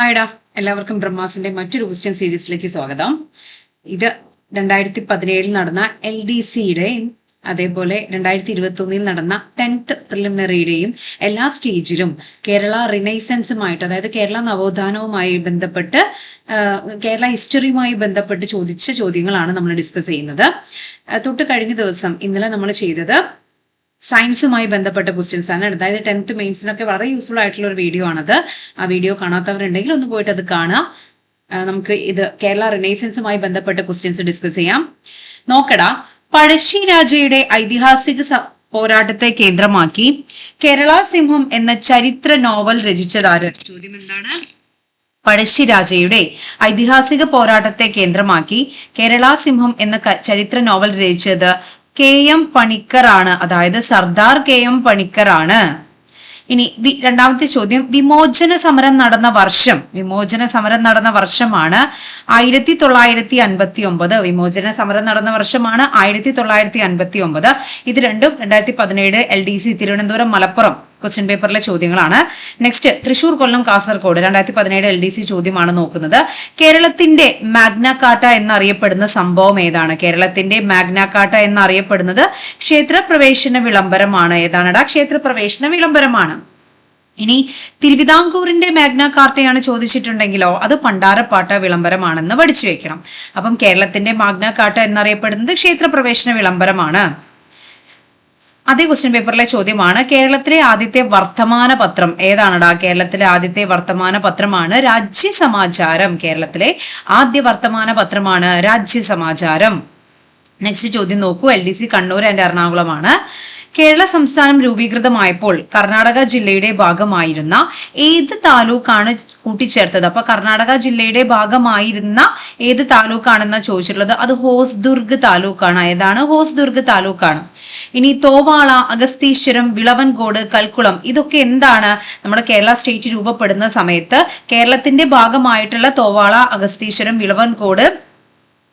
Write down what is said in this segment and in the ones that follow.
ഹായ്ഡാ എല്ലാവർക്കും ബ്രഹ്മാസിന്റെ മറ്റൊരു ക്വസ്റ്റ്യൻ സീരീസിലേക്ക് സ്വാഗതം. ഇത് രണ്ടായിരത്തി പതിനേഴിൽ നടന്ന എൽ ഡി സിയുടെയും അതേപോലെ രണ്ടായിരത്തി ഇരുപത്തി ഒന്നിൽ നടന്ന ടെൻത്ത് പ്രിലിമിനറിയുടെയും എല്ലാ സ്റ്റേജിലും കേരള റിനൈസൻസുമായിട്ട് അതായത് കേരള നവോത്ഥാനവുമായി ബന്ധപ്പെട്ട് കേരള ഹിസ്റ്ററിയുമായി ബന്ധപ്പെട്ട് ചോദിച്ച ചോദ്യങ്ങളാണ് നമ്മൾ ഡിസ്കസ് ചെയ്യുന്നത്. തൊട്ട് കഴിഞ്ഞ ദിവസം ഇന്നലെ നമ്മൾ ചെയ്തത് സയൻസുമായി ബന്ധപ്പെട്ട ക്വസ്റ്റ്യൻസ് ആണ്. അതായത് ടെൻത്ത് മെയിൻസിനൊക്കെ വളരെ യൂസ്ഫുൾ ആയിട്ടുള്ള ഒരു വീഡിയോ ആണത്. ആ വീഡിയോ കാണാത്തവരുണ്ടെങ്കിൽ ഒന്ന് പോയിട്ട് അത് കാണുക. നമുക്ക് ഇത് കേരള റിനൈസൻസുമായി ബന്ധപ്പെട്ട ക്വസ്റ്റ്യൻസ് ഡിസ്കസ് ചെയ്യാം. നോക്കടാ. പഴശ്ശി രാജയുടെ ഐതിഹാസിക പോരാട്ടത്തെ കേന്ദ്രമാക്കി കേരള സിംഹം എന്ന ചരിത്ര നോവൽ രചിച്ചതാര് ചോദ്യം എന്താണ്? പഴശ്ശിരാജയുടെ ഐതിഹാസിക പോരാട്ടത്തെ കേന്ദ്രമാക്കി കേരള സിംഹം എന്ന ചരിത്ര നോവൽ രചിച്ചത് കെ എം പണിക്കർ ആണ് അതായത് സർദാർ കെ എം പണിക്കർ ആണ് ഇനി രണ്ടാമത്തെ ചോദ്യം. വിമോചന സമരം നടന്ന വർഷം വിമോചന സമരം നടന്ന വർഷമാണ് ആയിരത്തി തൊള്ളായിരത്തി അൻപത്തി ഒമ്പത് വിമോചന സമരം നടന്ന വർഷമാണ് ആയിരത്തി തൊള്ളായിരത്തി അൻപത്തി ഒമ്പത് ഇത് രണ്ടും രണ്ടായിരത്തി പതിനേഴ് L D C Thiruvananthapuram Malappuram question പേപ്പറിലെ ചോദ്യങ്ങളാണ്. നെക്സ്റ്റ് തൃശൂർ കൊല്ലം കാസർഗോഡ് രണ്ടായിരത്തി പതിനേഴ് എൽ ഡി സി ചോദ്യമാണ് നോക്കുന്നത്. കേരളത്തിന്റെ മാഗ്നാക്കാട്ട കാട്ട എന്നറിയപ്പെടുന്ന സംഭവം ഏതാണ്? കേരളത്തിന്റെ മാഗ്നാക്കാട്ട കാട്ട എന്നറിയപ്പെടുന്നത് ക്ഷേത്രപ്രവേശന വിളംബരമാണ്. ഏതാണടാ? ക്ഷേത്രപ്രവേശന വിളംബരമാണ്. ഇനി തിരുവിതാംകൂറിന്റെ മാഗ്ന കാർട്ടയാണ് ചോദിച്ചിട്ടുണ്ടെങ്കിലോ അത് പണ്ടാരപ്പാട്ട വിളംബരമാണെന്ന് പഠിച്ചു വെക്കണം. അപ്പം കേരളത്തിന്റെ മാഗ്ന കാർട്ട എന്നറിയപ്പെടുന്നത് ക്ഷേത്രപ്രവേശന വിളംബരമാണ്. അതേ ക്വസ്റ്റ്യൻ പേപ്പറിലെ ചോദ്യമാണ്. കേരളത്തിലെ ആദ്യത്തെ വർത്തമാന പത്രം ഏതാണടാ? കേരളത്തിലെ ആദ്യത്തെ വർത്തമാന പത്രമാണ് രാജ്യ സമാചാരം കേരളത്തിലെ ആദ്യ വർത്തമാന പത്രമാണ് രാജ്യ സമാചാരം നെക്സ്റ്റ് ചോദ്യം നോക്കൂ. L D C Kannur and എറണാകുളമാണ്. Kerala സംസ്ഥാനം രൂപീകൃതമായപ്പോൾ കർണാടക ജില്ലയുടെ ഭാഗമായിരുന്ന ഏത് താലൂക്കാണ് കൂട്ടിച്ചേർത്തത്? അപ്പൊ കർണാടക ജില്ലയുടെ ഭാഗമായിരുന്ന ഏത് താലൂക്കാണെന്ന് ചോദിച്ചിട്ടുള്ളത്? അത് ഹോസ്ദുർഗ് താലൂക്കാണ്. ഏതാണ്? ഹോസ്ദുർഗ് താലൂക്കാണ്. ഇനി തോവാള അഗസ്തീശ്വരം വിളവൻകോട് കൽക്കുളം ഇതൊക്കെ എന്താണ് നമ്മുടെ കേരള സ്റ്റേറ്റ് രൂപപ്പെടുന്ന സമയത്ത് കേരളത്തിന്റെ ഭാഗമായിട്ടുള്ള തോവാള അഗസ്തീശ്വരം വിളവൻകോട്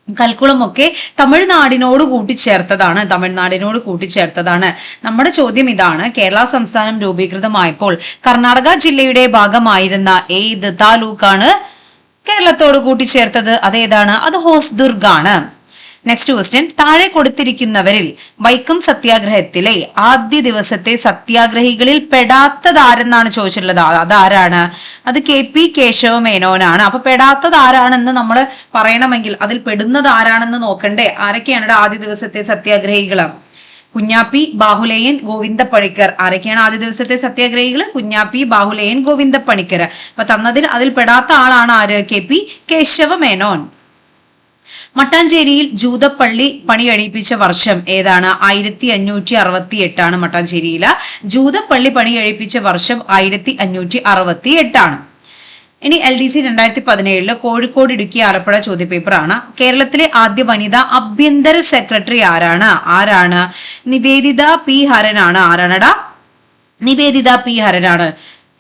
കൽക്കുളമൊക്കെ തമിഴ്നാടിനോട് കൂട്ടിച്ചേർത്തതാണ് തമിഴ്നാടിനോട് കൂട്ടിച്ചേർത്തതാണ്. നമ്മുടെ ചോദ്യം ഇതാണ് കേരള സംസ്ഥാനം രൂപീകൃതമായപ്പോൾ കർണാടക ജില്ലയുടെ ഭാഗമായിരുന്ന ഏത് താലൂക്കാണ് കേരളത്തോട് കൂട്ടിച്ചേർത്തത്? അതേതാണ്? അത് ഹോസ്ദുർഗ് ആണ് നെക്സ്റ്റ് ക്വസ്റ്റ്യൻ താഴെ കൊടുത്തിരിക്കുന്നവരിൽ വൈക്കം സത്യാഗ്രഹത്തിലെ ആദ്യ ദിവസത്തെ സത്യാഗ്രഹികളിൽ പെടാത്തത് ആരെന്നാണ് ചോദിച്ചിട്ടുള്ളത് അതാരാണ്? അത് കെ പി കേശവ മേനോനാണ്. അപ്പൊ പെടാത്തത് ആരാണെന്ന് നമ്മൾ പറയണമെങ്കിൽ അതിൽ പെടുന്നത് ആരാണെന്ന് നോക്കണ്ടേ. ആരൊക്കെയാണ് ആദ്യ ദിവസത്തെ സത്യാഗ്രഹികൾ കുഞ്ഞാപ്പി ബാഹുലേയൻ ഗോവിന്ദ പണിക്കർ ആരൊക്കെയാണ് ആദ്യ ദിവസത്തെ സത്യാഗ്രഹികൾ കുഞ്ഞാപ്പി ബാഹുലേയൻ ഗോവിന്ദ പണിക്കർ അപ്പൊ തന്നതിൽ അതിൽ പെടാത്ത ആളാണ് ആര്? K P Kesava Menon. മട്ടാഞ്ചേരിയിൽ ജൂതപ്പള്ളി പണിയഴിപ്പിച്ച വർഷം ഏതാണ്? ആയിരത്തി അഞ്ഞൂറ്റി അറുപത്തി എട്ടാണ് മട്ടാഞ്ചേരിയിൽ ജൂതപ്പള്ളി പണിയഴിപ്പിച്ച വർഷം ആയിരത്തി അഞ്ഞൂറ്റി അറുപത്തി എട്ടാണ് ഇനി എൽ ഡി സി രണ്ടായിരത്തി പതിനേഴിൽ കോഴിക്കോട് ഇടുക്കി ആലപ്പുഴ ചോദ്യപേപ്പറാണ്. കേരളത്തിലെ ആദ്യ വനിതാ ആഭ്യന്തര സെക്രട്ടറി ആരാണ്? ആരാണ്? നിവേദിത പി ഹരനാണ്. ആരാണടാ നിവേദിത പി ഹരനാണ്.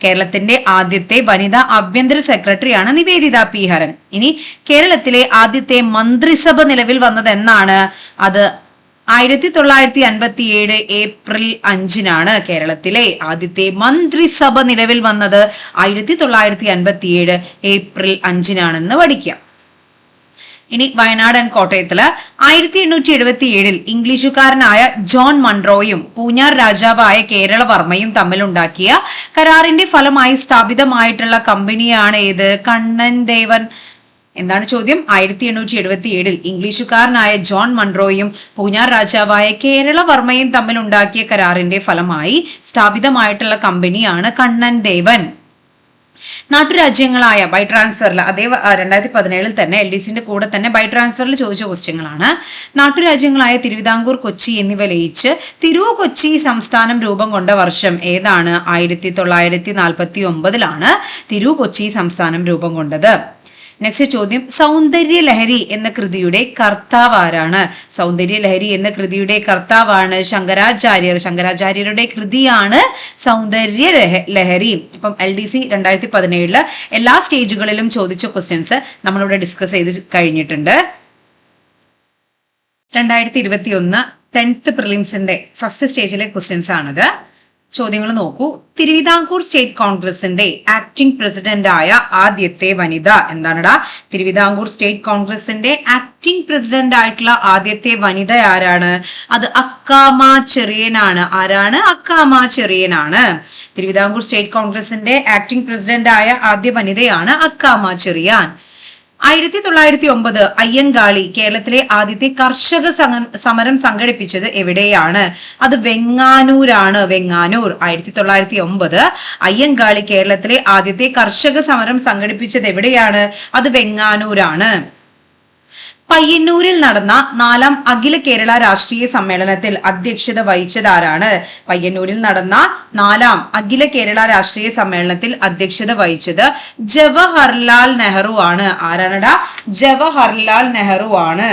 കേരളത്തിന്റെ ആദ്യത്തെ വനിതാ ആഭ്യന്തര സെക്രട്ടറിയാണ് നിവേദിത പി ഹരൻ. ഇനി കേരളത്തിലെ ആദ്യത്തെ മന്ത്രിസഭ നിലവിൽ വന്നത് എന്നാണ് അത് ആയിരത്തി തൊള്ളായിരത്തി അൻപത്തി ഏഴ് ഏപ്രിൽ അഞ്ചിനാണ് കേരളത്തിലെ ആദ്യത്തെ മന്ത്രിസഭ നിലവിൽ വന്നത് ആയിരത്തി തൊള്ളായിരത്തി അൻപത്തി ഏഴ് ഏപ്രിൽ അഞ്ചിനാണെന്ന് പഠിക്കാം. ഇനി വയനാട് ആൻഡ് കോട്ടയത്തിൽ. ആയിരത്തി എണ്ണൂറ്റി എഴുപത്തി ഏഴിൽ ഇംഗ്ലീഷുകാരനായ ജോൺ മൺറോയും പൂഞ്ഞാർ രാജാവായ കേരളവർമ്മയും തമ്മിലുണ്ടാക്കിയ കരാറിന്റെ ഫലമായി സ്ഥാപിതമായിട്ടുള്ള കമ്പനിയാണ് ഏത്? കണ്ണൻ ദേവൻ എന്താണ് ചോദ്യം? ആയിരത്തി എണ്ണൂറ്റി എഴുപത്തി ഏഴിൽ ഇംഗ്ലീഷുകാരനായ ജോൺ മൺറോയും പൂഞ്ഞാർ രാജാവായ കേരളവർമ്മയും തമ്മിലുണ്ടാക്കിയ കരാറിന്റെ ഫലമായി സ്ഥാപിതമായിട്ടുള്ള കമ്പനിയാണ് കണ്ണൻ ദേവൻ നാട്ടുരാജ്യങ്ങളായ ബൈ ട്രാൻസ്ഫറിൽ അതേ രണ്ടായിരത്തി പതിനേഴിൽ തന്നെ എൽ ഡി സിന്റെ കൂടെ തന്നെ ബൈ ട്രാൻസ്ഫറിൽ ചോദിച്ച ക്വസ്റ്റ്യങ്ങളാണ് നാട്ടുരാജ്യങ്ങളായ തിരുവിതാംകൂർ കൊച്ചി എന്നിവ ലയിച്ച് തിരുവ കൊച്ചി സംസ്ഥാനം രൂപം കൊണ്ട വർഷം ഏതാണ്? ആയിരത്തി തൊള്ളായിരത്തി നാൽപ്പത്തി ഒമ്പതിലാണ് തിരു കൊച്ചി സംസ്ഥാനം രൂപം കൊണ്ടത്. നെക്സ്റ്റ് ചോദ്യം സൗന്ദര്യ ലഹരി എന്ന കൃതിയുടെ കർത്താവ് ആരാണ്? സൗന്ദര്യ ലഹരി എന്ന കൃതിയുടെ കർത്താവാണ് ശങ്കരാചാര്യർ. ശങ്കരാചാര്യരുടെ കൃതിയാണ് സൗന്ദര്യ ലഹരി. ഇപ്പം എൽ ഡി സി രണ്ടായിരത്തി പതിനേഴിൽ എല്ലാ സ്റ്റേജുകളിലും ചോദിച്ച ക്വസ്റ്റ്യൻസ് നമ്മളിവിടെ ഡിസ്കസ് ചെയ്ത് കഴിഞ്ഞിട്ടുണ്ട്. രണ്ടായിരത്തി ഇരുപത്തി ഒന്ന് ടെൻത്ത് പ്രിലിംസിന്റെ ഫസ്റ്റ് സ്റ്റേജിലെ ക്വസ്റ്റ്യൻസ് ആണിത്. ചോദ്യങ്ങൾ നോക്കൂ. തിരുവിതാംകൂർ സ്റ്റേറ്റ് കോൺഗ്രസിന്റെ ആക്ടിംഗ് പ്രസിഡന്റ് ആയ ആദ്യത്തെ വനിത എന്താണടാ? തിരുവിതാംകൂർ സ്റ്റേറ്റ് കോൺഗ്രസിന്റെ ആക്ടിംഗ് പ്രസിഡന്റ് ആയിട്ടുള്ള ആദ്യത്തെ വനിത ആരാണ്? അത് അക്കാമ ചെറിയനാണ്. ആരാണ്? അക്കാമ ചെറിയനാണ്. തിരുവിതാംകൂർ സ്റ്റേറ്റ് കോൺഗ്രസിന്റെ ആക്ടിംഗ് പ്രസിഡന്റ് ആയ ആദ്യ വനിതയാണ് അക്കാമ ചെറിയാൻ. ആയിരത്തി തൊള്ളായിരത്തി ഒമ്പത് അയ്യങ്കാളി കേരളത്തിലെ ആദ്യത്തെ കർഷക സമരം സംഘടിപ്പിച്ചത് എവിടെയാണ്? അത് വെങ്ങാനൂരാണ്. വെങ്ങാനൂർ. ആയിരത്തി തൊള്ളായിരത്തി ഒമ്പത് അയ്യങ്കാളി കേരളത്തിലെ ആദ്യത്തെ കർഷക സമരം സംഘടിപ്പിച്ചത് എവിടെയാണ്? അത് വെങ്ങാനൂരാണ്. പയ്യന്നൂരിൽ നടന്ന നാലാം അഖില കേരള രാഷ്ട്രീയ സമ്മേളനത്തിൽ അധ്യക്ഷത വഹിച്ചതാരാണ്? പയ്യന്നൂരിൽ നടന്ന നാലാം അഖില കേരള രാഷ്ട്രീയ സമ്മേളനത്തിൽ അധ്യക്ഷത വഹിച്ചത് ജവഹർലാൽ നെഹ്റു ആണ്. ആരാണടാ? ജവഹർലാൽ നെഹ്റു ആണ്.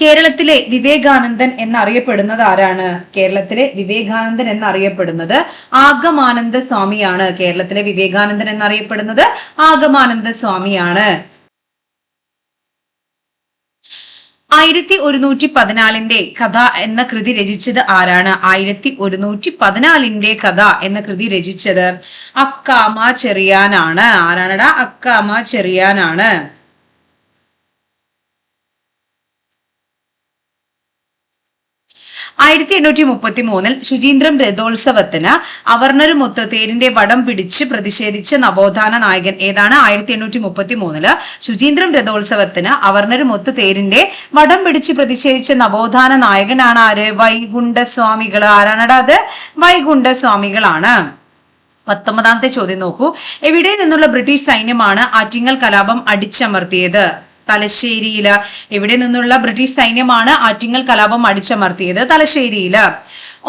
കേരളത്തിലെ വിവേകാനന്ദൻ എന്നറിയപ്പെടുന്നത് ആരാണ്? കേരളത്തിലെ വിവേകാനന്ദൻ എന്നറിയപ്പെടുന്നത് ആഗമാനന്ദ സ്വാമിയാണ്. കേരളത്തിലെ വിവേകാനന്ദൻ എന്നറിയപ്പെടുന്നത് ആഗമാനന്ദ സ്വാമിയാണ്. ആയിരത്തി ഒരുന്നൂറ്റി പതിനാലിന്റെ കഥ എന്ന കൃതി രചിച്ചത് ആരാണ്? ആയിരത്തി ഒരുന്നൂറ്റി പതിനാലിന്റെ കഥ എന്ന കൃതി രചിച്ചത് അക്കാമ ചെറിയാനാണ്. ആരാണടാ? അക്കാമ ചെറിയാനാണ്. ആയിരത്തി എണ്ണൂറ്റി മുപ്പത്തി മൂന്നിൽ ശുചീന്ദ്രം രഥോത്സവത്തിന് അവർണരുമൊത്ത് തേരിന്റെ വടം പിടിച്ച് പ്രതിഷേധിച്ച നവോത്ഥാന നായകൻ ഏതാണ്? ആയിരത്തി എണ്ണൂറ്റി മുപ്പത്തി മൂന്നിൽ ശുചീന്ദ്രം രഥോത്സവത്തിന് അവർണരുമൊത്ത് തേരിന്റെ വടം പിടിച്ച് പ്രതിഷേധിച്ച നവോത്ഥാന നായകനാണ് ആര്? വൈകുണ്ഠ സ്വാമികൾ ആരാണടാ അത്? വൈകുണ്ഠ സ്വാമികളാണ് പത്തൊമ്പതാമത്തെ ചോദ്യം നോക്കൂ. എവിടെ നിന്നുള്ള ബ്രിട്ടീഷ് സൈന്യമാണ് ആറ്റിങ്ങൽ കലാപം അടിച്ചമർത്തിയത്? തലശ്ശേരിയിൽ. ഇവിടെ നിന്നുള്ള ബ്രിട്ടീഷ് സൈന്യമാണ് ആറ്റിങ്ങൽ കലാപം അടിച്ചമർത്തിയത് തലശ്ശേരിയിൽ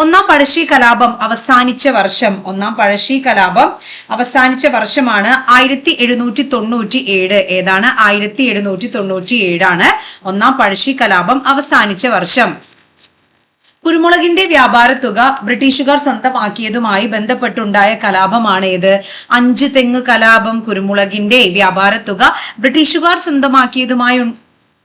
ഒന്നാം പഴശ്ശി കലാപം അവസാനിച്ച വർഷം ഒന്നാം പഴശ്ശി കലാപം അവസാനിച്ച വർഷമാണ് ആയിരത്തി എഴുന്നൂറ്റി തൊണ്ണൂറ്റി ഏഴ് ഏതാണ്? ആയിരത്തി എഴുന്നൂറ്റി തൊണ്ണൂറ്റി ഏഴാണ് ഒന്നാം പഴശ്ശി കലാപം അവസാനിച്ച വർഷം. കുരുമുളകിന്റെ വ്യാപാര തുക ബ്രിട്ടീഷുകാർ സ്വന്തമാക്കിയതുമായി ബന്ധപ്പെട്ടുണ്ടായ കലാപമാണ് ഇത്. അഞ്ച് തെങ്ങ് കലാപം കുരുമുളകിന്റെ വ്യാപാര തുക ബ്രിട്ടീഷുകാർ സ്വന്തമാക്കിയതുമായി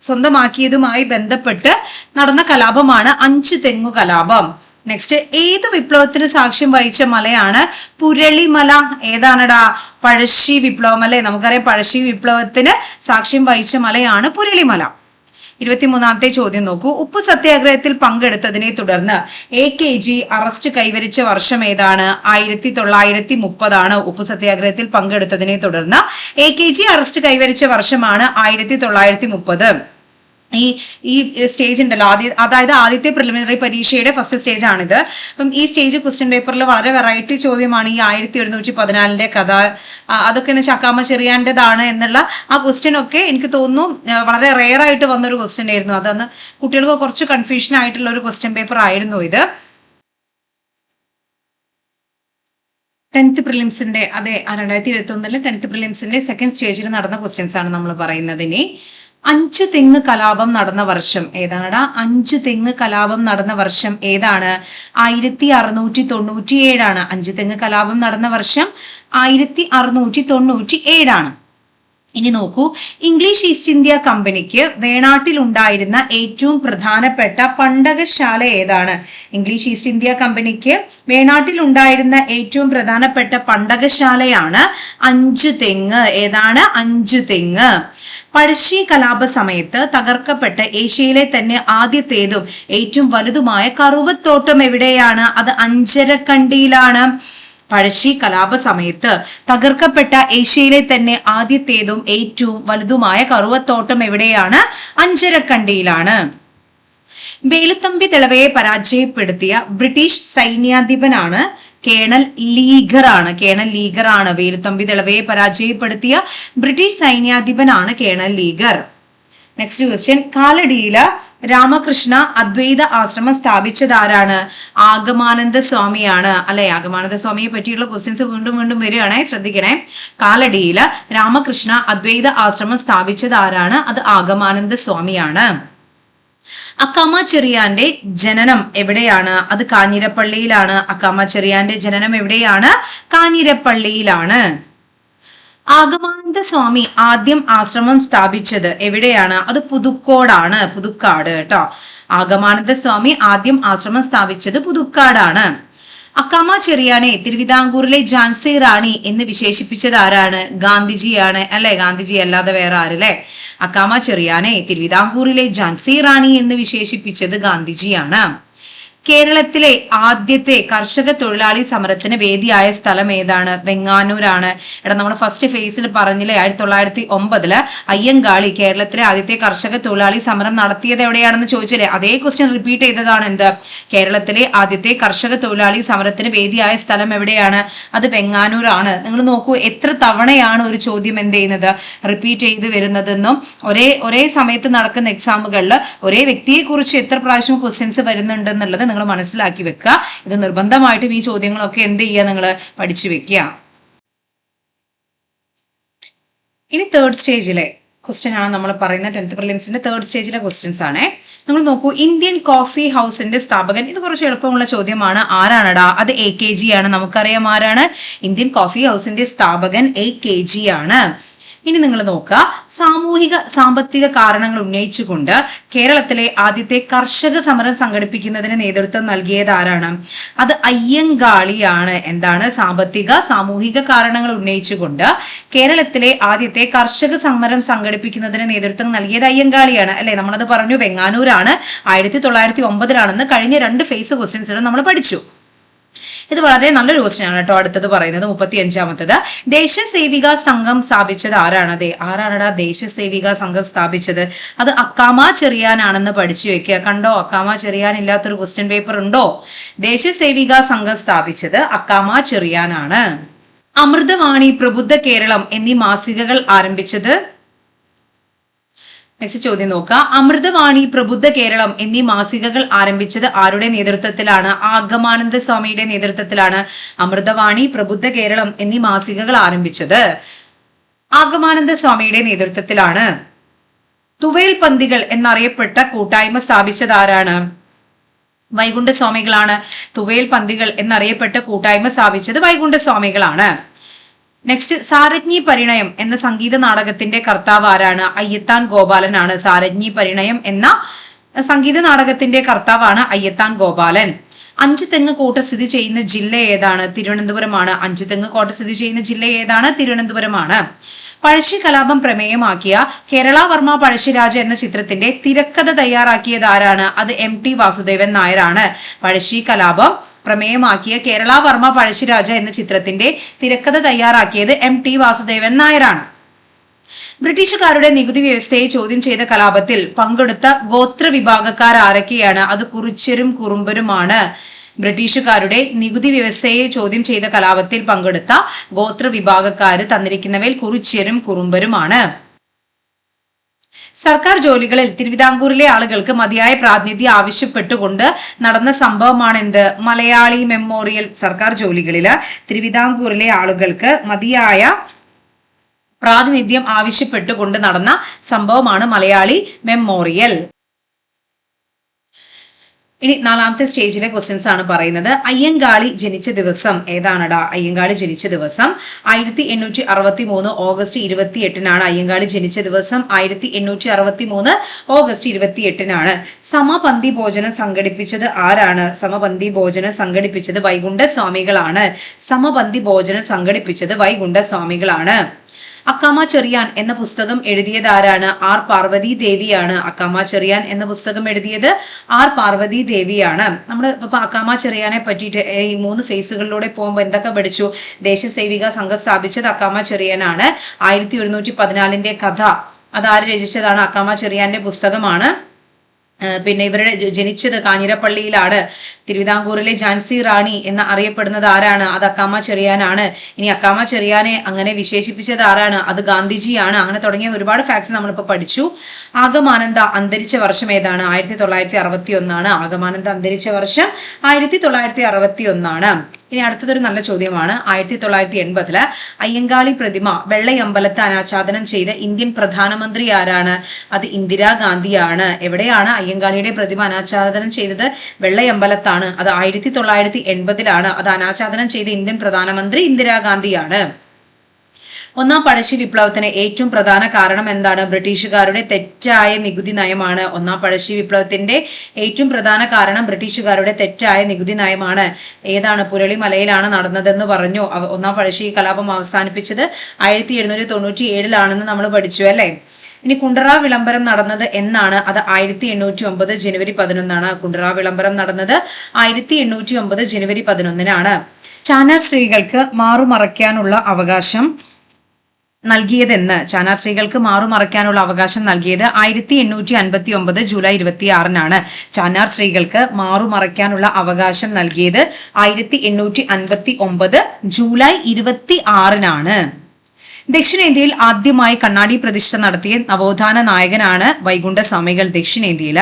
സ്വന്തമാക്കിയതുമായി ബന്ധപ്പെട്ട് നടന്ന കലാപമാണ് അഞ്ച് തെങ്ങു കലാപം. നെക്സ്റ്റ് ഏത് വിപ്ലവത്തിന് സാക്ഷ്യം വഹിച്ച മലയാണ് പുരളിമല? ഏതാണടാ പഴശ്ശി വിപ്ലവം അല്ലെ നമുക്കറിയാം പഴശ്ശി വിപ്ലവത്തിന് സാക്ഷ്യം വഹിച്ച മലയാണ് പുരളിമല. ഇരുപത്തിമൂന്നാമത്തെ ചോദ്യം നോക്കൂ. ഉപ്പ് സത്യാഗ്രഹത്തിൽ പങ്കെടുത്തതിനെ തുടർന്ന് എ കെ ജി അറസ്റ്റ് കൈവരിച്ച വർഷം ഏതാണ്? ആയിരത്തി തൊള്ളായിരത്തി മുപ്പതാണ് ഉപ്പ് സത്യാഗ്രഹത്തിൽ പങ്കെടുത്തതിനെ തുടർന്ന് എ കെ ജി അറസ്റ്റ് കൈവരിച്ച വർഷമാണ് ആയിരത്തി തൊള്ളായിരത്തി മുപ്പത് ഈ ഈ സ്റ്റേജ് ഉണ്ടല്ലോ. ആദ്യ അതായത് ആദ്യത്തെ പ്രിലിമിനറി പരീക്ഷയുടെ ഫസ്റ്റ് സ്റ്റേജ് ആണിത്. അപ്പം ഈ സ്റ്റേജ് ക്വസ്റ്റ്യൻ പേപ്പറിൽ വളരെ വെറൈറ്റി ചോദ്യമാണ് ഈ ആയിരത്തി ഒരുന്നൂറ്റി പതിനാലിന്റെ കഥ അതൊക്കെ എന്ന് ചക്കാമ ചെറിയാന്റെതാണ് എന്നുള്ള ആ ക്വസ്റ്റ്യൻ ഒക്കെ എനിക്ക് തോന്നുന്നു വളരെ റെയർ ആയിട്ട് വന്നൊരു ക്വസ്റ്റ്യൻ ആയിരുന്നു. അതന്ന് കുട്ടികൾക്ക് കുറച്ച് കൺഫ്യൂഷൻ ആയിട്ടുള്ള ഒരു ക്വസ്റ്റ്യൻ പേപ്പർ ആയിരുന്നു ഇത്. ടെൻത്ത് പ്രിലിംസിന്റെ അതെ രണ്ടായിരത്തി ഇരുപത്തി ഒന്നിലെ ടെൻത്ത് പ്രിലിംസിന്റെ സെക്കൻഡ് സ്റ്റേജിൽ നടന്ന ക്വസ്റ്റ്യൻസ് ആണ് നമ്മൾ പറയുന്നത് ഇനി. അഞ്ചു തെങ്ങ് കലാപം നടന്ന വർഷം ഏതാണടാ? അഞ്ചു തെങ്ങ് കലാപം നടന്ന വർഷം ഏതാണ്? ആയിരത്തി അറുന്നൂറ്റി തൊണ്ണൂറ്റി ഏഴാണ് അഞ്ചു തെങ്ങ് കലാപം നടന്ന വർഷം. ആയിരത്തി അറുന്നൂറ്റി തൊണ്ണൂറ്റി ഏഴാണ് ഇനി നോക്കൂ. ഇംഗ്ലീഷ് ഈസ്റ്റ് ഇന്ത്യ കമ്പനിക്ക് വേണാട്ടിൽ ഉണ്ടായിരുന്ന ഏറ്റവും പ്രധാനപ്പെട്ട പണ്ടകശാല ഏതാണ്? ഇംഗ്ലീഷ് ഈസ്റ്റ് ഇന്ത്യ കമ്പനിക്ക് വേണാട്ടിൽ ഉണ്ടായിരുന്ന ഏറ്റവും പ്രധാനപ്പെട്ട പണ്ടകശാലയാണ് അഞ്ചു തെങ്ങ്. ഏതാണ്? അഞ്ചു തെങ്ങ്. പഴശ്ശി കലാപ സമയത്ത് തകർക്കപ്പെട്ട ഏഷ്യയിലെ തന്നെ ആദ്യത്തേതും ഏറ്റവും വലുതുമായ കറുവത്തോട്ടം എവിടെയാണ്? അത് അഞ്ചരക്കണ്ടിയിലാണ്. പഴശ്ശി കലാപ സമയത്ത് തകർക്കപ്പെട്ട ഏഷ്യയിലെ തന്നെ ആദ്യത്തേതും ഏറ്റവും വലുതുമായ കറുവത്തോട്ടം എവിടെയാണ്? അഞ്ചരക്കണ്ടിയിലാണ്. വേലുത്തമ്പി തിളവയെ പരാജയപ്പെടുത്തിയ ബ്രിട്ടീഷ് സൈന്യാധിപനാണ് കേണൽ ലീഗറാണ്. കേണൽ ലീഗറാണ്. വേലുത്തമ്പി തിളവയെ പരാജയപ്പെടുത്തിയ ബ്രിട്ടീഷ് സൈന്യാധിപനാണ് കേണൽ ലീഗർ. നെക്സ്റ്റ് ക്വസ്റ്റ്യൻ കാലടിയിൽ രാമകൃഷ്ണ അദ്വൈത ആശ്രമം സ്ഥാപിച്ചത് ആരാണ് ആഗമാനന്ദ സ്വാമിയാണ്. അല്ലെ ആഗമാനന്ദ സ്വാമിയെ പറ്റിയുള്ള ക്വസ്റ്റ്യൻസ് വീണ്ടും വീണ്ടും വരികയാണെ. ശ്രദ്ധിക്കണേ. കാലടിയിൽ രാമകൃഷ്ണ അദ്വൈത ആശ്രമം സ്ഥാപിച്ചത് ആരാണ് അത് ആഗമാനന്ദ സ്വാമിയാണ്. അക്കാമ ചെറിയാന്റെ ജനനം എവിടെയാണ്? അത് കാഞ്ഞിരപ്പള്ളിയിലാണ്. അക്കാമ ചെറിയാന്റെ ജനനം എവിടെയാണ്? കാഞ്ഞിരപ്പള്ളിയിലാണ്. ആഗമാനന്ദ സ്വാമി ആദ്യം ആശ്രമം സ്ഥാപിച്ചത് എവിടെയാണ്? അത് പുതുക്കോടാണ് പുതുക്കാട് കേട്ടോ. ആഗമാനന്ദ സ്വാമി ആദ്യം ആശ്രമം സ്ഥാപിച്ചത് പുതുക്കാടാണ്. അക്കാമ ചെറിയാനെ തിരുവിതാംകൂറിലെ ജാൻസി റാണി എന്ന് വിശേഷിപ്പിച്ചത് ആരാണ്? ഗാന്ധിജിയാണ് അല്ലെ? ഗാന്ധിജി അല്ലാതെ വേറെ ആരല്ലേ? അക്കാമ ചെറിയാനെ തിരുവിതാംകൂറിലെ ജാൻസി റാണി എന്ന് വിശേഷിപ്പിച്ചത് ഗാന്ധിജിയാണ്. കേരളത്തിലെ ആദ്യത്തെ കർഷക തൊഴിലാളി സമരത്തിന് വേദിയായ സ്ഥലം ഏതാണ്? വെങ്ങാനൂരാണ്. എടാ നമ്മൾ ഫസ്റ്റ് ഫേസിൽ പറഞ്ഞില്ലേ ആയിരത്തി തൊള്ളായിരത്തി ഒമ്പതിൽ അയ്യങ്കാളി കേരളത്തിലെ ആദ്യത്തെ കർഷക തൊഴിലാളി സമരം നടത്തിയത് എവിടെയാണെന്ന് ചോദിച്ചില്ലേ? അതേ ക്വസ്റ്റ്യൻ റിപ്പീറ്റ് ചെയ്തതാണ് എന്ത്? കേരളത്തിലെ ആദ്യത്തെ കർഷക തൊഴിലാളി സമരത്തിന് വേദിയായ സ്ഥലം എവിടെയാണ്? അത് വെങ്ങാനൂരാണ്. നിങ്ങൾ നോക്കൂ എത്ര തവണയാണ് ഒരു ചോദ്യം എന്ത് ചെയ്യുന്നത്? റിപ്പീറ്റ് ചെയ്ത് വരുന്നതെന്നും ഒരേ ഒരേ സമയത്ത് നടക്കുന്ന എക്സാമുകളിൽ ഒരേ വ്യക്തിയെക്കുറിച്ച് എത്ര പ്രാവശ്യം ക്വസ്റ്റ്യൻസ് വരുന്നുണ്ടെന്നുള്ളത് നിങ്ങൾ മനസ്സിലാക്കി വെക്കുക. ഇത് നിർബന്ധമായിട്ടും ഈ ചോദ്യങ്ങളൊക്കെ എന്ത് ചെയ്യുക നിങ്ങൾ പഠിച്ചു വെക്കുക. ഇനി തേർഡ് സ്റ്റേജിലെ ക്വസ്റ്റ്യൻ ആണ് നമ്മൾ പറയുന്ന ടെൻത്ത് പ്രിലിംസിന്റെ തേർഡ് സ്റ്റേജിലെ ക്വസ്റ്റ്യൻസ് ആണ്. നമ്മൾ നോക്കൂ ഇന്ത്യൻ കോഫി ഹൗസിന്റെ സ്ഥാപകൻ. ഇത് കുറച്ച് എളുപ്പമുള്ള ചോദ്യമാണ്. ആരാണടാ? അത് എ കെ ജി ആണ്. നമുക്കറിയാം ആരാണ്? ഇന്ത്യൻ കോഫി ഹൗസിന്റെ സ്ഥാപകൻ എ കെ ജി ആണ്. ഇനി നിങ്ങൾ നോക്കുക. സാമൂഹിക സാമ്പത്തിക കാരണങ്ങൾ ഉന്നയിച്ചുകൊണ്ട് കേരളത്തിലെ ആദ്യത്തെ കർഷക സമരം സംഘടിപ്പിക്കുന്നതിന് നേതൃത്വം നൽകിയത് ആരാണ് അത് അയ്യങ്കാളിയാണ്. എന്താണ്? സാമ്പത്തിക സാമൂഹിക കാരണങ്ങൾ ഉന്നയിച്ചുകൊണ്ട് കേരളത്തിലെ ആദ്യത്തെ കർഷക സമരം സംഘടിപ്പിക്കുന്നതിന് നേതൃത്വം നൽകിയത് അയ്യങ്കാളിയാണ്. അല്ലെ? നമ്മളത് പറഞ്ഞു വെങ്ങാനൂരാണ്. ആയിരത്തി തൊള്ളായിരത്തി ഒമ്പതിലാണെന്ന് കഴിഞ്ഞ രണ്ട് ഫേസ് ക്വസ്റ്റ്യൻസിലും നമ്മൾ പഠിച്ചു. ഇത് വളരെ നല്ലൊരു ക്വസ്റ്റ്യൻ ആണ് കേട്ടോ അടുത്തത് പറയുന്നത് മുപ്പത്തി അഞ്ചാമത്തത് ദേശസേവിക സംഘം സ്ഥാപിച്ചത് ആരാണ് അതെ ആരാണടാ ദേശസേവിക സംഘം സ്ഥാപിച്ചത്? അത് അക്കാമ ചെറിയാനാണെന്ന് പഠിച്ചു വെക്കുക. കണ്ടോ അക്കാമ ചെറിയാൻ ഇല്ലാത്തൊരു ക്വസ്റ്റ്യൻ പേപ്പർ ഉണ്ടോ? ദേശസേവിക സംഘം സ്ഥാപിച്ചത് അക്കാമ ചെറിയാനാണ്. അമൃതവാണി പ്രബുദ്ധ കേരളം എന്നീ മാസികകൾ ആരംഭിച്ചത്? നെക്സ്റ്റ് ചോദ്യം നോക്കുക അമൃതവാണി പ്രബുദ്ധ കേരളം എന്നീ മാസികകൾ ആരംഭിച്ചത് ആരുടെ നേതൃത്വത്തിലാണ്? ആഗമാനന്ദ സ്വാമിയുടെ നേതൃത്വത്തിലാണ് അമൃതവാണി പ്രബുദ്ധ കേരളം എന്നീ മാസികകൾ ആരംഭിച്ചത്. ആഗമാനന്ദ സ്വാമിയുടെ നേതൃത്വത്തിലാണ്. തുവയൽ പന്തികൾ എന്നറിയപ്പെട്ട കൂട്ടായ്മ സ്ഥാപിച്ചത് ആരാണ് വൈകുണ്ഠസ്വാമികളാണ്. തുവയൽ പന്തികൾ എന്നറിയപ്പെട്ട കൂട്ടായ്മ സ്ഥാപിച്ചത് വൈകുണ്ഠ സ്വാമികളാണ് നെക്സ്റ്റ് സാരജ്ഞി പരിണയം എന്ന സംഗീത നാടകത്തിന്റെ കർത്താവ് ആരാണ്? അയ്യത്താൻ ഗോപാലനാണ്. സാരജ്ഞി പരിണയം എന്ന സംഗീത നാടകത്തിന്റെ കർത്താവാണ് അയ്യത്താൻ ഗോപാലൻ. അഞ്ചു തെങ്ങ് കോട്ട സ്ഥിതി ചെയ്യുന്ന ജില്ല ഏതാണ്? തിരുവനന്തപുരമാണ്. അഞ്ചു തെങ്ങ് കോട്ട സ്ഥിതി ചെയ്യുന്ന ജില്ല ഏതാണ്? തിരുവനന്തപുരമാണ്. പഴശ്ശി കലാപം പ്രമേയമാക്കിയ കേരള വർമ്മ പഴശ്ശിരാജ എന്ന ചിത്രത്തിന്റെ തിരക്കഥ തയ്യാറാക്കിയത് ആരാണ്? അത് എം ടി വാസുദേവൻ നായരാണ്. പഴശ്ശി കലാപം പ്രമേയമാക്കിയ കേരള വർമ്മ പഴശ്ശിരാജ എന്ന ചിത്രത്തിന്റെ തിരക്കഥ തയ്യാറാക്കിയത് എം ടി വാസുദേവൻ നായരാണ്. ബ്രിട്ടീഷുകാരുടെ നികുതി വ്യവസ്ഥയെ ചോദ്യം ചെയ്ത കലാപത്തിൽ പങ്കെടുത്ത ഗോത്ര വിഭാഗക്കാർ ആരൊക്കെയാണ് അത് കുറിച്ചരും കുറുമ്പരുമാണ്. ബ്രിട്ടീഷുകാരുടെ നികുതി വ്യവസ്ഥയെ ചോദ്യം ചെയ്ത കലാപത്തിൽ പങ്കെടുത്ത ഗോത്ര വിഭാഗക്കാർ തന്നിരിക്കുന്നവയിൽ കുറിച്യരും കുറുമ്പരുമാണ്. സർക്കാർ ജോലികളിൽ തിരുവിതാംകൂറിലെ ആളുകൾക്ക് മതിയായ പ്രാതിനിധ്യം ആവശ്യപ്പെട്ടുകൊണ്ട് നടന്ന സംഭവമാണെന്ത്? മലയാളി മെമ്മോറിയൽ സർക്കാർ ജോലികളിൽ തിരുവിതാംകൂറിലെ ആളുകൾക്ക് മതിയായ പ്രാതിനിധ്യം ആവശ്യപ്പെട്ടുകൊണ്ട് നടന്ന സംഭവമാണ് മലയാളി മെമ്മോറിയൽ. ഇനി നാലാമത്തെ സ്റ്റേജിലെ ക്വസ്റ്റ്യൻസ് ആണ് പറയുന്നത്. അയ്യങ്കാളി ജനിച്ച ദിവസം ഏതാണടാ അയ്യങ്കാളി ജനിച്ച ദിവസം ആയിരത്തി എണ്ണൂറ്റി അറുപത്തി മൂന്ന് ഓഗസ്റ്റ് ഇരുപത്തി എട്ടിനാണ് അയ്യങ്കാളി ജനിച്ച ദിവസം ആയിരത്തി എണ്ണൂറ്റി അറുപത്തി മൂന്ന് ഓഗസ്റ്റ് ഇരുപത്തി എട്ടിനാണ് സമപന്തി ഭോജനം സംഘടിപ്പിച്ചത് ആരാണ്? സമപന്തി ഭോജനം സംഘടിപ്പിച്ചത് വൈകുണ്ഠ സ്വാമികളാണ് സമപന്തി ഭോജനം സംഘടിപ്പിച്ചത് വൈകുണ്ഠ സ്വാമികളാണ് അക്കാമ ചെറിയാൻ എന്ന പുസ്തകം എഴുതിയത് ആരാണ് ആർ പാർവതി ദേവിയാണ് അക്കാമ ചെറിയാൻ എന്ന പുസ്തകം എഴുതിയത്? ആർ പാർവതി ദേവിയാണ്. നമ്മൾ ഇപ്പൊ അക്കാമ ചെറിയാനെ പറ്റിയിട്ട് ഈ മൂന്ന് ഫേസുകളിലൂടെ പോകുമ്പോൾ എന്തൊക്കെ പഠിച്ചു? ദേശസേവിക സംഘം സ്ഥാപിച്ചത് അക്കാമ ചെറിയാനാണ്. ആയിരത്തി ഒരുന്നൂറ്റി പതിനാലിന്റെ കഥ അതാര് രചിച്ചതാണ് അക്കാമ ചെറിയാന്റെ പുസ്തകമാണ്. പിന്നെ ഇവരുടെ ജനിച്ചത് കാഞ്ഞിരപ്പള്ളിയിലാണ്. തിരുവിതാംകൂറിലെ ജാൻസി റാണി എന്ന് അറിയപ്പെടുന്നത് ആരാണ്? അത് അക്കാമ ചെറിയാനാണ്. ഇനി അക്കാമ ചെറിയാനെ അങ്ങനെ വിശേഷിപ്പിച്ചത് ആരാണ്? അത് ഗാന്ധിജിയാണ്. അങ്ങനെ തുടങ്ങിയ ഒരുപാട് ഫാക്ട്സ് നമ്മളിപ്പോൾ പഠിച്ചു. ആഗമാനന്ദ അന്തരിച്ച വർഷം ഏതാണ്? ആയിരത്തി തൊള്ളായിരത്തി അറുപത്തി ഒന്നാണ് ആഗമാനന്ദ അന്തരിച്ച വർഷം ആയിരത്തി തൊള്ളായിരത്തി അറുപത്തി ഒന്നാണ് ഇനി അടുത്തതൊരു നല്ല ചോദ്യമാണ്. ആയിരത്തി തൊള്ളായിരത്തി എൺപതിൽ അയ്യങ്കാളി പ്രതിമ വെള്ളയമ്പലത്ത് അനാച്ഛാദനം ചെയ്ത ഇന്ത്യൻ പ്രധാനമന്ത്രി ആരാണ്? അത് ഇന്ദിരാഗാന്ധിയാണ് എവിടെയാണ് അയ്യങ്കാളിയുടെ പ്രതിമ അനാച്ഛാദനം ചെയ്തത്? വെള്ളയമ്പലത്താണ്. അത് ആയിരത്തി തൊള്ളായിരത്തി എൺപതിലാണ് അത് അനാച്ഛാദനം ചെയ്ത ഇന്ത്യൻ പ്രധാനമന്ത്രി ഇന്ദിരാഗാന്ധിയാണ് ഒന്നാം പഴശ്ശി വിപ്ലവത്തിന് ഏറ്റവും പ്രധാന കാരണം എന്താണ്? ബ്രിട്ടീഷുകാരുടെ തെറ്റായ നികുതി നയമാണ് ഒന്നാം പഴശ്ശി വിപ്ലവത്തിന്റെ ഏറ്റവും പ്രധാന കാരണം ബ്രിട്ടീഷുകാരുടെ തെറ്റായ നികുതി നയമാണ്. ഏതാണ്? പുരളി മലയിലാണ് നടന്നതെന്ന് പറഞ്ഞു ഒന്നാം പഴശ്ശി കലാപം അവസാനിപ്പിച്ചത് ആയിരത്തി എഴുന്നൂറ്റി തൊണ്ണൂറ്റി ഏഴിലാണെന്ന് നമ്മൾ പഠിച്ചു അല്ലേ? ഇനി കുണ്ടറ വിളംബരം നടന്നത് എന്നാണ്. അത് ആയിരത്തി എണ്ണൂറ്റി ഒമ്പത് ജനുവരി പതിനൊന്നാണ്. കുണ്ടറ വിളംബരം നടന്നത് ആയിരത്തി എണ്ണൂറ്റി ഒമ്പത് ജനുവരി പതിനൊന്നിനാണ്. ചാനാർ സ്ത്രീകൾക്ക് മാറുമറയ്ക്കാനുള്ള അവകാശം നൽകിയതെന്ന് ചാനാർ മാറുമറയ്ക്കാനുള്ള അവകാശം നൽകിയത് ആയിരത്തി എണ്ണൂറ്റി അൻപത്തി ഒമ്പത് ജൂലൈ ഇരുപത്തിയാറിനാണ്. ചാനാർ സ്ത്രീകൾക്ക് മാറുമറയ്ക്കാനുള്ള അവകാശം നൽകിയത് ആയിരത്തി എണ്ണൂറ്റി അൻപത്തി ഒമ്പത് ജൂലൈ ഇരുപത്തി ആറിനാണ് ദക്ഷിണേന്ത്യയിൽ ആദ്യമായി കണ്ണാടി പ്രതിഷ്ഠ നടത്തിയ നവോത്ഥാന നായകനാണ് വൈകുണ്ഠ സ്വാമികൾ ദക്ഷിണേന്ത്യയിൽ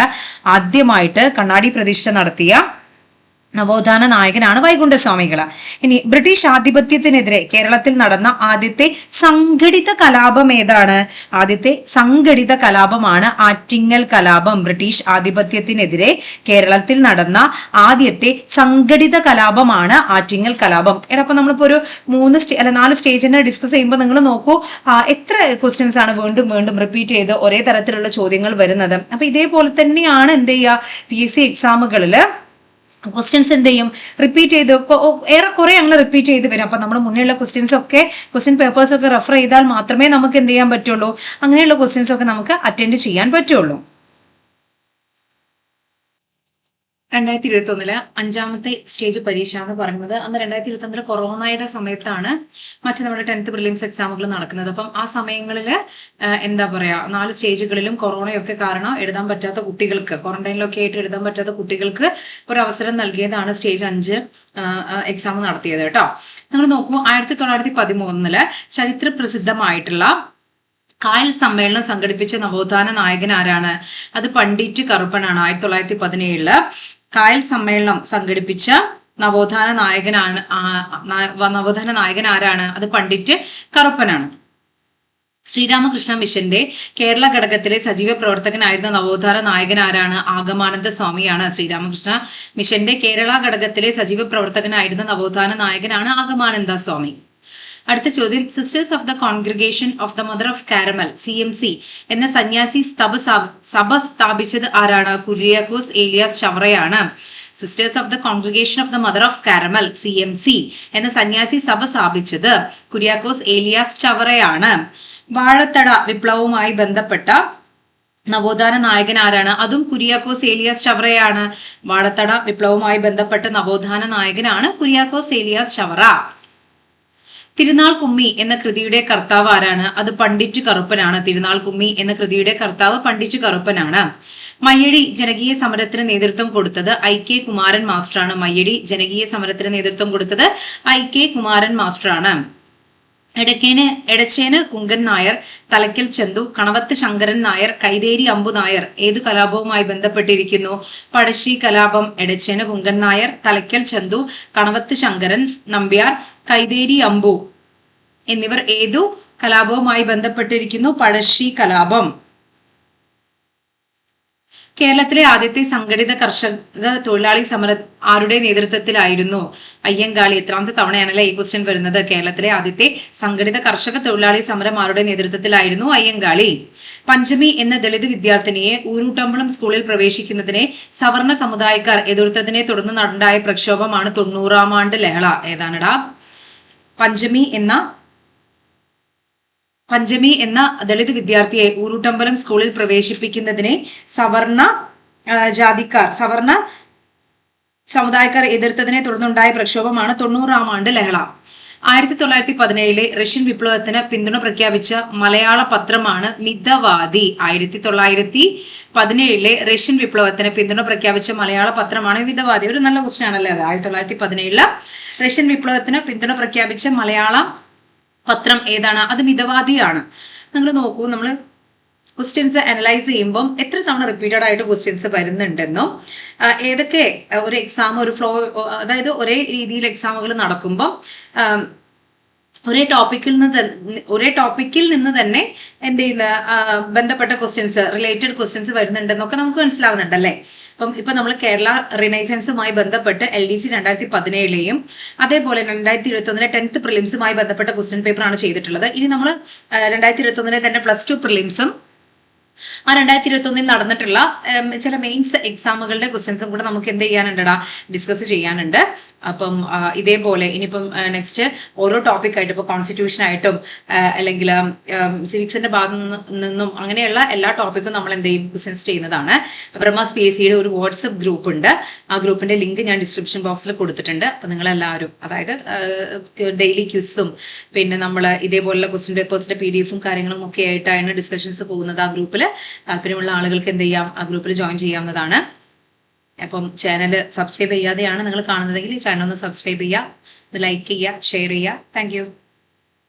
ആദ്യമായിട്ട് കണ്ണാടി പ്രതിഷ്ഠ നടത്തിയ നവോത്ഥാന നായകനാണ് വൈകുണ്ഠസ്വാമികൾ ഇനി ബ്രിട്ടീഷ് ആധിപത്യത്തിനെതിരെ കേരളത്തിൽ നടന്ന ആദ്യത്തെ സംഘടിത കലാപം ഏതാണ്? ആദ്യത്തെ സംഘടിത കലാപമാണ് ആറ്റിങ്ങൽ കലാപം. ബ്രിട്ടീഷ് ആധിപത്യത്തിനെതിരെ കേരളത്തിൽ നടന്ന ആദ്യത്തെ സംഘടിത കലാപമാണ് ആറ്റിങ്ങൽ കലാപം. എടപ്പം നമ്മളിപ്പോ ഒരു മൂന്ന് സ്റ്റേ അല്ല നാല് സ്റ്റേജിനെ ഡിസ്കസ് ചെയ്യുമ്പോൾ നിങ്ങൾ നോക്കൂ എത്ര ക്വസ്റ്റ്യൻസ് ആണ് വീണ്ടും വീണ്ടും റിപ്പീറ്റ് ചെയ്ത് ഒരേ തരത്തിലുള്ള ചോദ്യങ്ങൾ വരുന്നത്. അപ്പൊ ഇതേപോലെ തന്നെയാണ് എന്ത് ചെയ്യുക പി എസ് സി എക്സാമുകളിൽ ക്വസ്റ്റ്യൻസ് എന്ത് ചെയ്യും റിപ്പീറ്റ് ചെയ്ത് ഏറെക്കുറെ അങ്ങനെ റിപ്പീറ്റ് ചെയ്ത് വരും. അപ്പം നമ്മൾ മുന്നേയുള്ള ക്വസ്റ്റ്യൻസ് ഒക്കെ ക്വസ്റ്റ്യൻ പേപ്പേഴ്സ് ഒക്കെ റെഫർ ചെയ്താൽ മാത്രമേ നമുക്ക് എന്ത് ചെയ്യാൻ പറ്റുള്ളൂ. അങ്ങനെയുള്ള ക്വസ്റ്റ്യൻസ് ഒക്കെ നമുക്ക് അറ്റൻഡ് ചെയ്യാൻ പറ്റുള്ളൂ. രണ്ടായിരത്തി ഇരുപത്തി ഒന്നിൽ അഞ്ചാമത്തെ സ്റ്റേജ് പരീക്ഷ എന്ന് പറയുന്നത്. അന്ന് രണ്ടായിരത്തി ഇരുപത്തി ഒന്നിൽ കൊറോണയുടെ സമയത്താണ് മറ്റു നമ്മുടെ ടെൻത്ത് പ്രിലിംസ് എക്സാമുകൾ നടക്കുന്നത്. അപ്പം ആ സമയങ്ങളിൽ എന്താ പറയാ നാല് സ്റ്റേജുകളിലും കൊറോണയൊക്കെ കാരണം എഴുതാൻ പറ്റാത്ത കുട്ടികൾക്ക് ക്വാറന്റൈനിലൊക്കെ ആയിട്ട് എഴുതാൻ പറ്റാത്ത കുട്ടികൾക്ക് ഒരു അവസരം നൽകിയതാണ് സ്റ്റേജ് അഞ്ച് എക്സാം നടത്തിയത് കേട്ടോ. നിങ്ങൾ നോക്കൂ ആയിരത്തി തൊള്ളായിരത്തി പതിമൂന്നിൽ ചരിത്ര പ്രസിദ്ധമായിട്ടുള്ള കായൽ സമ്മേളനം സംഘടിപ്പിച്ച നവോത്ഥാന നായകൻ ആരാണ്? അത് പണ്ഡിറ്റ് കറുപ്പനാണ്. ആയിരത്തി തൊള്ളായിരത്തി പതിനേഴിൽ കായൽ സമ്മേളനം സംഘടിപ്പിച്ച നവോത്ഥാന നായകനാണ് നവോത്ഥാന നായകൻ ആരാണ്? അത് പണ്ഡിറ്റ് കറുപ്പനാണ്. ശ്രീരാമകൃഷ്ണ മിഷന്റെ കേരള ഘടകത്തിലെ സജീവ പ്രവർത്തകനായിരുന്ന നവോത്ഥാന നായകൻ ആരാണ്? ആഗമാനന്ദ സ്വാമിയാണ്. ശ്രീരാമകൃഷ്ണ മിഷന്റെ കേരള ഘടകത്തിലെ സജീവ പ്രവർത്തകനായിരുന്ന നവോത്ഥാന നായകനാണ് ആഗമാനന്ദ സ്വാമി. അടുത്ത ചോദ്യം sisters of the congregation of the mother of Carmel C M C എന്ന സന്യാസി സഭ സ്ഥാപിച്ചത് ആരാണ്? Kuriakose Elias ചവറയാണ് sisters of the congregation of the mother of Carmel C M C എന്ന സന്യാസി സഭ സ്ഥാപിച്ചത് കുര്യാക്കോസ് ഏലിയാസ് ചവറയാണ് വാഴത്തട വിപ്ലവവുമായി ബന്ധപ്പെട്ട നവോത്ഥാന നായകൻ ആരാണ്? അതും കുര്യാക്കോസ് ഏലിയാസ് ചവറയാണ് വാഴത്തട വിപ്ലവവുമായി ബന്ധപ്പെട്ട നവോത്ഥാന നായകനാണ് കുര്യാക്കോസ് ഏലിയാസ് ചവറ തിരുനാൾ കുമ്മി എന്ന കൃതിയുടെ കർത്താവ് ആരാണ്? അത് പണ്ഡിറ്റ് കറുപ്പനാണ്. തിരുനാൾ കുമ്മി എന്ന കൃതിയുടെ കർത്താവ് പണ്ഡിറ്റ് കറുപ്പനാണ്. മയ്യടി ജനകീയ സമരത്തിന് നേതൃത്വം കൊടുത്തത് ഐ കെ കുമാരൻ മാസ്റ്ററാണ്. മയ്യഴി ജനകീയ സമരത്തിന് നേതൃത്വം കൊടുത്തത് ഐ കെ കുമാരൻ മാസ്റ്ററാണ്. എടക്കേന് എടച്ചേന് കുങ്കൻ നായർ തലക്കൽ ചന്തു കണവത്ത് ശങ്കരൻ നായർ കൈതേരി അമ്പു നായർ ഏതു കലാപവുമായി ബന്ധപ്പെട്ടിരിക്കുന്നു? പഴശ്ശി കലാപം എടച്ചേന് കുങ്കൻ നായർ തലക്കൽ ചന്തു കണവത്ത് ശങ്കരൻ നമ്പ്യാർ കൈതേരി അമ്പു എന്നിവർ ഏതു കലാപവുമായി ബന്ധപ്പെട്ടിരിക്കുന്നു? പഴശ്ശി കലാപം. കേരളത്തിലെ ആദ്യത്തെ സംഘടിത കർഷക തൊഴിലാളി സമര ആരുടെ നേതൃത്വത്തിലായിരുന്നു? അയ്യങ്കാളി. എത്രാമത്തെ തവണയാണല്ലേ ഈ ക്വസ്റ്റ്യൻ വരുന്നത്? കേരളത്തിലെ ആദ്യത്തെ സംഘടിത കർഷക തൊഴിലാളി സമരം ആരുടെ നേതൃത്വത്തിലായിരുന്നു? അയ്യങ്കാളി. പഞ്ചമി എന്ന ദളിത് വിദ്യാർത്ഥിനിയെ ഊരൂട്ടമ്പളം സ്കൂളിൽ പ്രവേശിക്കുന്നതിനെ സവർണ സമുദായക്കാർ എതിർത്തതിനെ തുടർന്ന് നടണ്ടായ പ്രക്ഷോഭമാണ് തൊണ്ണൂറാം ആണ്ട് ലഹള ഏതാണടാ? പഞ്ചമി എന്ന പഞ്ചമി എന്ന ദളിത് വിദ്യാർത്ഥിയെ ഊരുട്ടമ്പലം സ്കൂളിൽ പ്രവേശിപ്പിക്കുന്നതിനെ സവർണ ജാതിക്കാർ സവർണ സമുദായക്കാർ എതിർത്തതിനെ തുടർന്നുണ്ടായ പ്രക്ഷോഭമാണ് തൊണ്ണൂറാം ആണ്ട് ലഹള. ആയിരത്തി തൊള്ളായിരത്തി പതിനേഴിലെ റഷ്യൻ വിപ്ലവത്തിന് പിന്തുണ പ്രഖ്യാപിച്ച മലയാള പത്രമാണ് മിതവാദി. ആയിരത്തി തൊള്ളായിരത്തി പതിനേഴിലെ റഷ്യൻ വിപ്ലവത്തിന് പിന്തുണ പ്രഖ്യാപിച്ച മലയാള പത്രമാണ് വിധവാദി. ഒരു നല്ല ക്വസ്റ്റ്യൻ ആണല്ലേ അത്? ആയിരത്തി തൊള്ളായിരത്തി പതിനേഴിൽ റഷ്യൻ വിപ്ലവത്തിന് പിന്തുണ പ്രഖ്യാപിച്ച മലയാള പത്രം ഏതാണ്? അത് മിതവാദിയാണ്. നിങ്ങൾ നോക്കൂ നമ്മൾ ക്വസ്റ്റ്യൻസ് അനലൈസ് ചെയ്യുമ്പം എത്ര തവണ റിപ്പീറ്റഡ് ആയിട്ട് ക്വസ്റ്റ്യൻസ് വരുന്നുണ്ടെന്നും ഏതൊക്കെ ഒരു എക്സാം ഒരു ഫ്ലോ അതായത് ഒരേ രീതിയിൽ എക്സാമുകൾ നടക്കുമ്പോൾ ഒരേ ടോപ്പിക്കിൽ നിന്ന് ഒരേ ടോപ്പിക്കിൽ നിന്ന് തന്നെ എന്ത് ചെയ്യുന്ന ബന്ധപ്പെട്ട ക്വസ്റ്റ്യൻസ് റിലേറ്റഡ് ക്വസ്റ്റ്യൻസ് വരുന്നുണ്ടെന്നൊക്കെ നമുക്ക് മനസ്സിലാവുന്നുണ്ടല്ലേ അപ്പം ഇപ്പം നമ്മൾ കേരള റിനൈസൻസുമായി ബന്ധപ്പെട്ട് എൽ ഡി സി രണ്ടായിരത്തി പതിനേഴിലെയും അതേപോലെ രണ്ടായിരത്തി ഇരുപത്തി ഒന്നിലെ ടെൻത്ത് പ്രിലിംസുമായി ബന്ധപ്പെട്ട ക്വസ്റ്റ്യൻ പേപ്പറാണ് ചെയ്തിട്ടുള്ളത്. ഇനി നമ്മൾ രണ്ടായിരത്തി ഇരുപത്തി ഒന്നിലെ തന്നെ പ്ലസ് ടു പ്രിലിംസും ആ രണ്ടായിരത്തി ഇരുപത്തി ഒന്നിൽ നടന്നിട്ടുള്ള ചില മെയിൻസ് എക്സാമുകളുടെ ക്വസ്റ്റ്യൻസും കൂടെ നമുക്ക് എന്ത് ചെയ്യാനുണ്ടടാ ഡിസ്കസ് ചെയ്യാനുണ്ട്. അപ്പം ഇതേപോലെ ഇനിയിപ്പം നെക്സ്റ്റ് ഓരോ ടോപ്പിക് ആയിട്ട് ഇപ്പോൾ കോൺസ്റ്റിറ്റ്യൂഷൻ ആയിട്ടും അല്ലെങ്കിൽ സിവിക്സിന്റെ ഭാഗത്തു നിന്നും അങ്ങനെയുള്ള എല്ലാ ടോപ്പിക്കും നമ്മൾ എന്ത് ചെയ്യും? ക്വസ്റ്റ്യൻസ് ചെയ്യുന്നതാണ്. ബ്രഹ്മാസ് പി എസ് സിയുടെ ഒരു വാട്സപ്പ് ഗ്രൂപ്പ് ഉണ്ട്. ആ ഗ്രൂപ്പിന്റെ ലിങ്ക് ഞാൻ ഡിസ്ക്രിപ്ഷൻ ബോക്സിൽ കൊടുത്തിട്ടുണ്ട്. അപ്പൊ നിങ്ങൾ എല്ലാവരും അതായത് ഡെയിലി ക്യൂസും പിന്നെ നമ്മൾ ഇതേപോലുള്ള ക്വസ്റ്റ്യൻ പേപ്പേഴ്സിന്റെ പി ഡി എഫും കാര്യങ്ങളും ഒക്കെ ആയിട്ടാണ് ഡിസ്കഷൻസ് പോകുന്നത് ആ ഗ്രൂപ്പിൽ താല്പര്യമുള്ള ആളുകൾക്ക് എന്ത് ചെയ്യാം? ആ ഗ്രൂപ്പിൽ ജോയിൻ ചെയ്യാവുന്നതാണ്. അപ്പം ചാനൽ സബ്സ്ക്രൈബ് ചെയ്യാതെയാണ് നിങ്ങൾ കാണുന്നതെങ്കിൽ ഈ ചാനൽ ഒന്ന് സബ്സ്ക്രൈബ് ചെയ്യുക ലൈക്ക് ചെയ്യുക ഷെയർ ചെയ്യുക. താങ്ക്